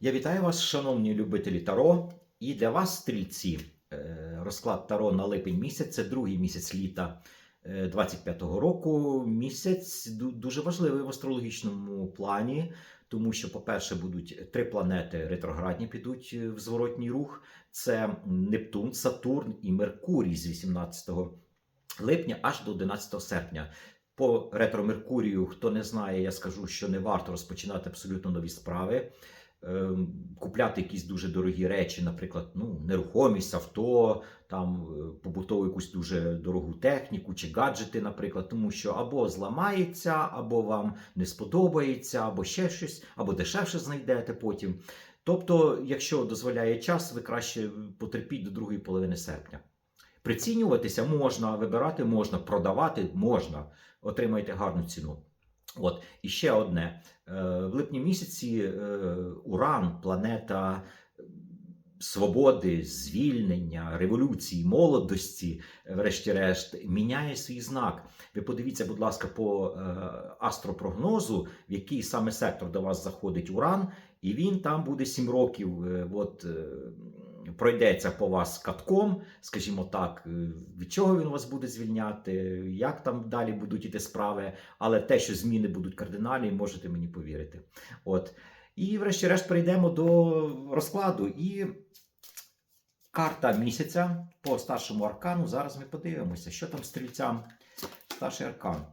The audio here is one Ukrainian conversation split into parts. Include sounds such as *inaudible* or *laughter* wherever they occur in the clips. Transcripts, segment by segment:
Я вітаю вас, шановні любителі Таро. І для вас, стрільці, е, розклад Таро на липень місяць це другий місяць літа е, 25-го року. Місяць дуже важливий в астрологічному плані, тому що, по-перше, будуть три планети ретроградні підуть е, в зворотній рух: це Нептун, Сатурн і Меркурій з 18 липня аж до 11 серпня. По ретро Меркурію, хто не знає, я скажу, що не варто розпочинати абсолютно нові справи купляти якісь дуже дорогі речі, наприклад, ну, нерухомість, авто, там е, побутову якусь дуже дорогу техніку чи гаджети, наприклад, тому що або зламається, або вам не сподобається, або ще щось, або дешевше знайдете потім. Тобто, якщо дозволяє час, ви краще потерпіть до другої половини серпня. Прицінюватися можна, вибирати можна, продавати можна, отримаєте гарну ціну. От і ще одне. Е, В липні місяці е, Уран, планета свободи, звільнення, революції, молодості, врешті-решт, міняє свій знак. Ви подивіться, будь ласка, по е, астропрогнозу, в який саме сектор до вас заходить Уран, і він там буде 7 років. От, Пройдеться по вас катком, скажімо так, е, від чого він вас буде звільняти, як там далі будуть іти справи, але те, що зміни будуть кардинальні, можете мені повірити. От. І, врешті-решт, перейдемо до розкладу. І карта місяця по старшому аркану. Зараз ми подивимося, що там стрільцям старший аркан.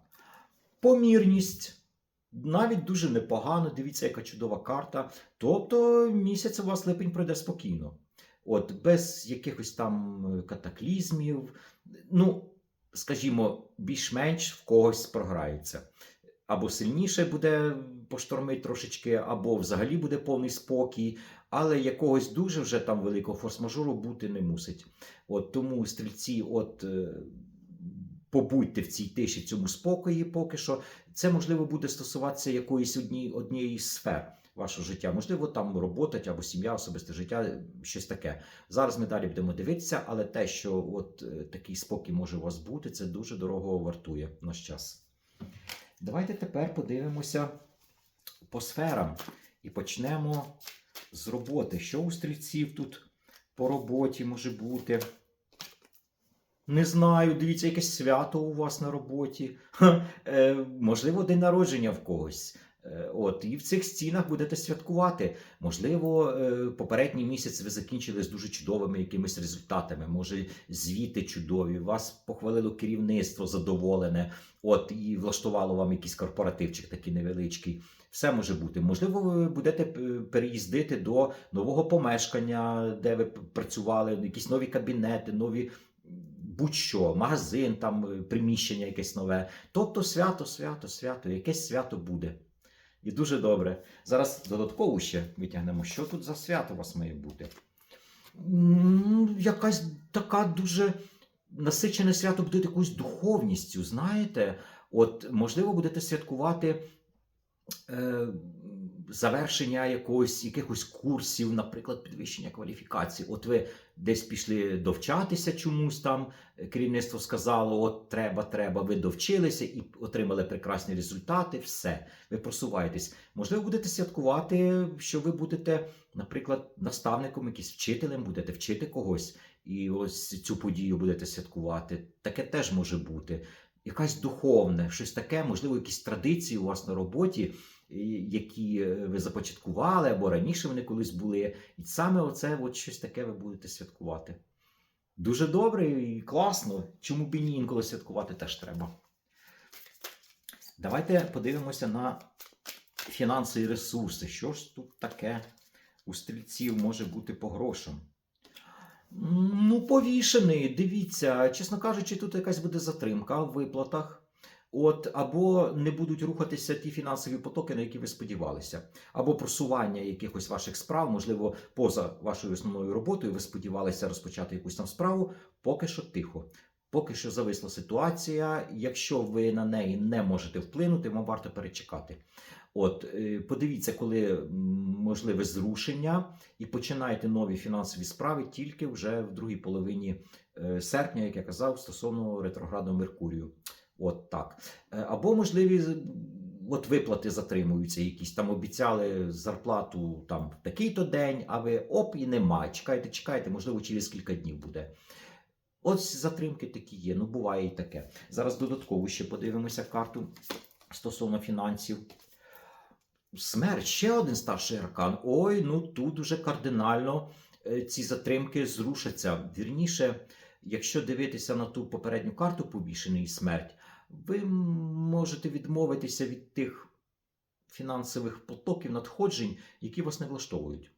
Помірність. Навіть дуже непогано. Дивіться, яка чудова карта. Тобто місяць у вас липень пройде спокійно. От, без якихось там е, катаклізмів. Ну, скажімо, більш-менш в когось програється. Або сильніше буде поштормить трошечки, або взагалі буде повний спокій, але якогось дуже вже там великого форс-мажору бути не мусить. От тому стрільці, от е, побудьте в цій тиші, цьому спокої поки що. Це можливо буде стосуватися якоїсь одні, однієї сфер вашого життя. Можливо, там робота або сім'я, особисте життя, щось таке. Зараз ми далі будемо дивитися, але те, що от е, такий спокій може у вас бути, це дуже дорого вартує наш час. Давайте тепер подивимося по сферам і почнемо з роботи. Що у стрільців тут по роботі може бути? Не знаю, дивіться, якесь свято у вас на роботі. Ха, е, можливо, день народження в когось. Е, От, і в цих стінах будете святкувати. Можливо, е, попередній місяць ви закінчили з дуже чудовими якимись результатами. Може, звіти чудові, вас похвалило керівництво задоволене, от і влаштувало вам якийсь корпоративчик такий невеличкий. Все може бути. Можливо, ви будете е, переїздити до нового помешкання, де ви працювали, якісь нові кабінети, нові. Будь-що, магазин, там приміщення якесь нове. Тобто свято, свято, свято, якесь свято буде. І дуже добре. Зараз додатково ще витягнемо, що тут за свято у вас має бути. Якась така дуже насичене свято буде якоюсь духовністю, знаєте? От, можливо, будете святкувати завершення якогось, якихось курсів, наприклад, підвищення кваліфікації. От ви десь пішли довчатися чомусь там, е, керівництво сказало, от треба, треба, ви довчилися і отримали прекрасні результати, все, ви просуваєтесь. Можливо, будете святкувати, що ви будете, наприклад, наставником, якийсь вчителем, будете вчити когось, і ось цю подію будете святкувати. Таке теж може бути. Якась духовне, щось таке, можливо, якісь традиції у вас на роботі, які е, ви започаткували, або раніше вони колись були. І саме оце от щось таке ви будете святкувати. Дуже добре і класно. Чому б і ні інколи святкувати теж треба. Давайте подивимося на фінанси і ресурси. Що ж тут таке у стрільців може бути по грошам? Ну, повішений, дивіться, чесно кажучи, тут якась буде затримка в виплатах. От, або не будуть рухатися ті фінансові потоки, на які ви сподівалися, або просування якихось ваших справ, можливо, поза вашою основною роботою, ви сподівалися розпочати якусь там справу, поки що тихо. Поки що зависла ситуація. Якщо ви на неї не можете вплинути, вам варто перечекати. От, е, подивіться, коли можливе зрушення, і починаєте нові фінансові справи тільки вже в другій половині е, серпня, як я казав, стосовно ретроградного Меркурію. От так. Е, Або можливі от виплати затримуються, якісь там обіцяли зарплату там в такий-то день, а ви оп, і немає. Чекайте, чекайте, можливо, через кілька днів буде. Ось затримки такі є, ну буває і таке. Зараз додатково ще подивимося карту стосовно фінансів. Смерть, ще один старший аркан. Ой, ну тут уже кардинально е, ці затримки зрушаться. Вірніше, якщо дивитися на ту попередню карту повішений смерть, ви можете відмовитися від тих фінансових потоків надходжень, які вас не влаштовують.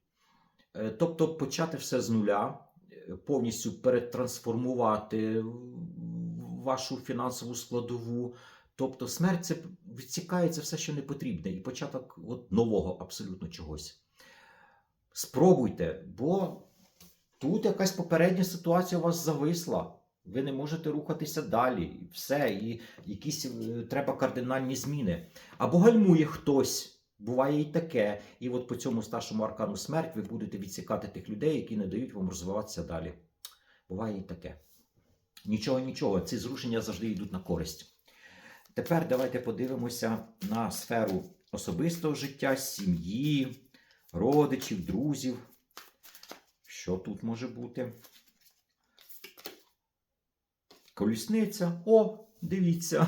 Е, Тобто почати все з нуля, е, повністю перетрансформувати вашу фінансову складову. Тобто смерть це відсікається все, що не потрібне, і початок от нового абсолютно чогось. Спробуйте, бо тут якась попередня ситуація у вас зависла. Ви не можете рухатися далі. І все, і якісь е, треба кардинальні зміни. Або гальмує хтось. Буває і таке. І от по цьому старшому аркану смерть ви будете відсікати тих людей, які не дають вам розвиватися далі. Буває і таке. Нічого, нічого, ці зрушення завжди йдуть на користь. Тепер давайте подивимося на сферу особистого життя, сім'ї, родичів, друзів. Що тут може бути? Колісниця. О, дивіться.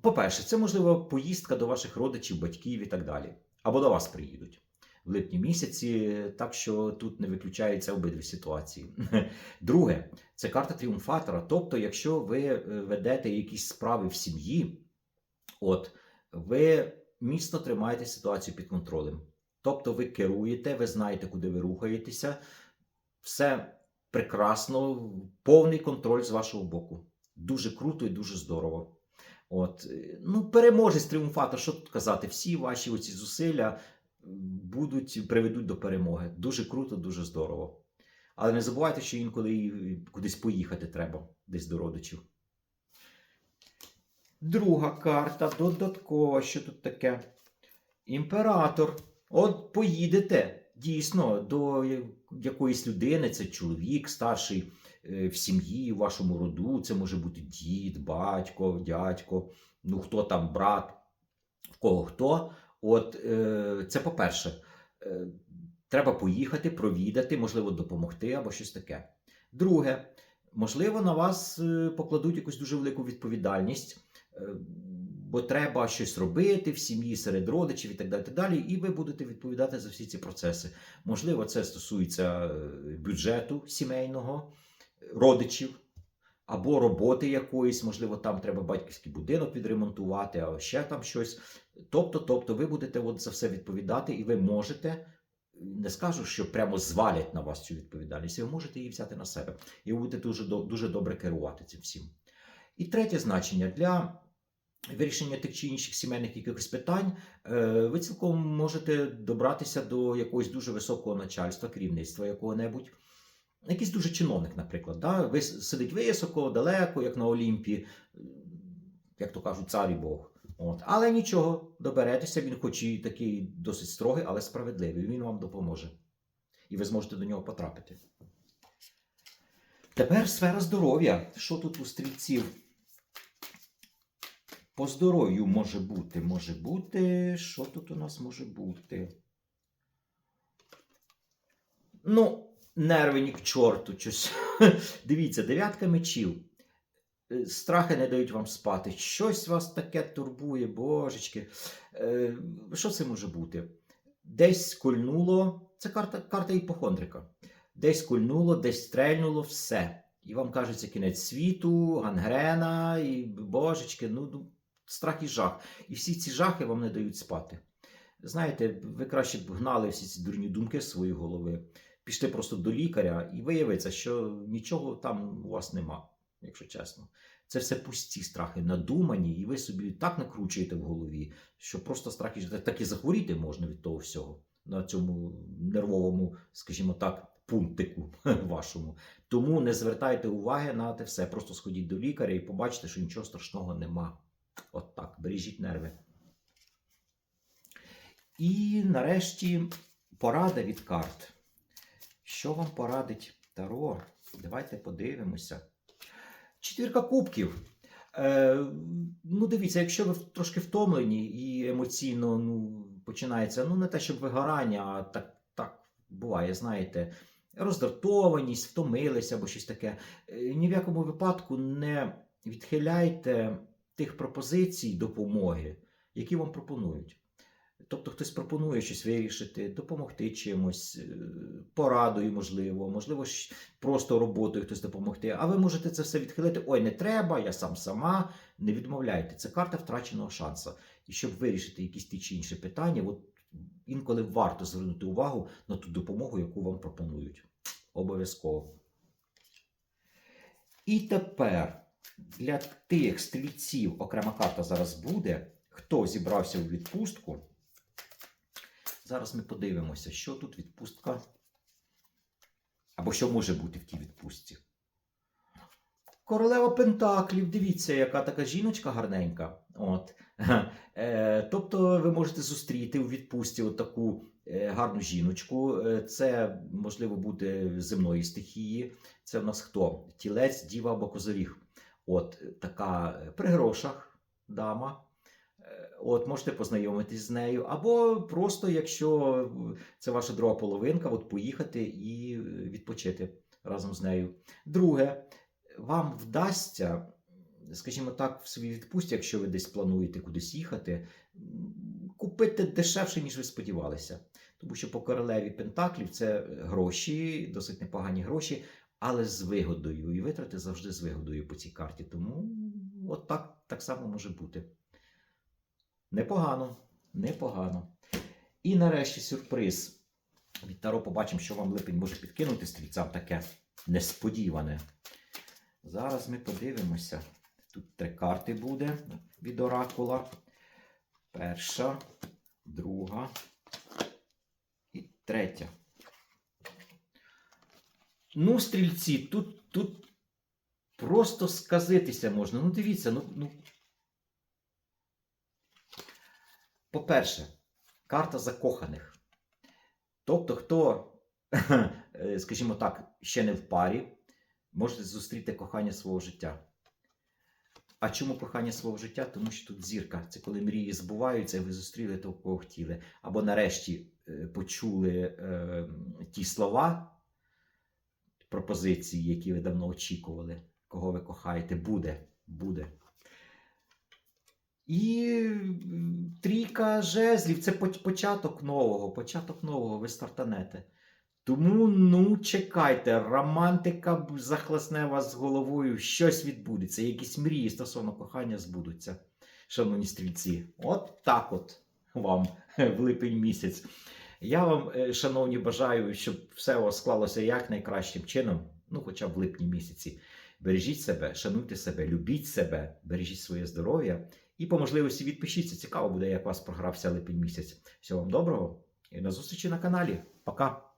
По-перше, це можливо поїздка до ваших родичів, батьків і так далі. Або до вас приїдуть в липні місяці, так що тут не виключаються обидві ситуації. *laughs* Друге, це карта тріумфатора. Тобто, якщо ви е, ведете якісь справи в сім'ї, от ви міцно тримаєте ситуацію під контролем. Тобто ви керуєте, ви знаєте, куди ви рухаєтеся, все прекрасно, повний контроль з вашого боку. Дуже круто і дуже здорово. От, е, ну, переможець тріумфатор, що тут казати, всі ваші оці зусилля будуть приведуть до перемоги. Дуже круто, дуже здорово. Але не забувайте, що інколи кудись поїхати треба, десь до родичів. Друга карта, додаткова, що тут таке? Імператор. От поїдете дійсно до якоїсь людини, це чоловік старший е, в сім'ї, в вашому роду. Це може бути дід, батько, дядько, ну хто там, брат, в кого хто. От е, це по-перше, е, треба поїхати, провідати, можливо, допомогти або щось таке. Друге, можливо, на вас е, покладуть якусь дуже велику відповідальність, е, бо треба щось робити в сім'ї серед родичів і так далі. так далі, І ви будете відповідати за всі ці процеси. Можливо, це стосується е, бюджету сімейного, е, родичів. Або роботи якоїсь, можливо, там треба батьківський будинок відремонтувати, а ще там щось. Тобто, тобто, ви будете от за все відповідати, і ви можете, не скажу, що прямо звалять на вас цю відповідальність, ви можете її взяти на себе. І ви будете дуже, дуже добре керувати цим всім. І третє значення для вирішення тих чи інших сімейних якихось питань, е, ви цілком можете добратися до якогось дуже високого начальства, керівництва якого-небудь. Якийсь дуже чиновник, наприклад, да? сидить високо, далеко, як на Олімпі, як то кажуть, цар і Бог. От. Але нічого, доберетеся, він хоч і такий досить строгий, але справедливий. Він вам допоможе. І ви зможете до нього потрапити. Тепер сфера здоров'я. Що тут у стрільців? По здоров'ю може бути, може бути. Що тут у нас може бути? Ну, нерви ні к чорту. *laughs* Дивіться, дев'ятка мечів. Е, Страхи не дають вам спати. Щось вас таке турбує, божечки. Е, Що це може бути? Десь кольнуло. Це карта, карта іпохондрика. Десь кольнуло, десь стрельнуло, все. І вам кажеться кінець світу, гангрена, і божечки, ну, ну страх і жах. І всі ці жахи вам не дають спати. Знаєте, ви краще б гнали всі ці дурні думки з своєї голови, пішли просто до лікаря, і виявиться, що нічого там у вас нема, якщо чесно. Це все пусті страхи, надумані, і ви собі так накручуєте в голові, що просто страх і жах- так і захворіти можна від того всього на цьому нервовому, скажімо так, пунктику *laughs* вашому. Тому не звертайте уваги на те все. Просто сходіть до лікаря і побачите, що нічого страшного нема. От так, бережіть нерви. І нарешті порада від карт. Що вам порадить Таро? Давайте подивимося. Четвірка кубків. Е, ну, дивіться, якщо ви трошки втомлені і емоційно ну, починається, ну не те, щоб вигорання, а так, так буває, знаєте, роздратованість, втомилися або щось таке. Е, ні в якому випадку не відхиляйте тих пропозицій допомоги, які вам пропонують. Тобто хтось пропонує щось вирішити, допомогти чимось, е, порадою, можливо, можливо, просто роботою хтось допомогти. А ви можете це все відхилити. Ой, не треба, я сам сама. Не відмовляйте. Це карта втраченого шансу. І щоб вирішити якісь ті чи інші питання, от інколи варто звернути увагу на ту допомогу, яку вам пропонують. Обов'язково. І тепер для тих стрільців окрема карта зараз буде. Хто зібрався у відпустку? Зараз ми подивимося, що тут відпустка. Або що може бути в тій відпустці. Королева Пентаклів, дивіться, яка така жіночка гарненька. От. *laughs* Е, тобто ви можете зустріти у відпустці от таку е, гарну жіночку. Е, Це можливо бути земної стихії. Це в нас хто? Тілець, діва або козоріг. От така при грошах дама. Е, От можете познайомитись з нею, або просто, якщо це ваша друга половинка, от поїхати і е, відпочити разом з нею. Друге, вам вдасться, скажімо так, в своїй відпустці, якщо ви десь плануєте кудись їхати, купити дешевше, ніж ви сподівалися. Тому що по королеві Пентаклів це гроші, досить непогані гроші, але з вигодою. І витрати завжди з вигодою по цій карті. Тому от так, так само може бути. Непогано, непогано. І нарешті сюрприз. Від Таро побачимо, що вам липень може підкинути стрільцям таке несподіване. Зараз ми подивимося. Тут три карти буде від Оракула. Перша, друга і третя. Ну, стрільці, тут, тут просто сказитися можна. Ну, дивіться, ну, ну. По-перше, карта закоханих. Тобто, хто, *laughs* скажімо так, ще не в парі, можете зустріти кохання свого життя. А чому кохання свого життя? Тому що тут зірка. Це коли мрії збуваються, і ви зустріли того, кого хотіли. Або нарешті е, почули е, ті слова, пропозиції, які ви давно очікували, кого ви кохаєте, буде, буде. І трійка жезлів це початок нового, початок нового, ви стартанете. Тому ну чекайте, романтика захлесне вас з головою, щось відбудеться, якісь мрії стосовно кохання збудуться, шановні стрільці. От так от вам в липень місяць. Я вам, е, шановні, бажаю, щоб все у вас склалося якнайкращим чином, ну хоча б в липні місяці. Бережіть себе, шануйте себе, любіть себе, бережіть своє здоров'я і по можливості відпишіться. Цікаво буде, як у вас програвся липень місяць. Всього вам доброго і на зустрічі на каналі. Пока!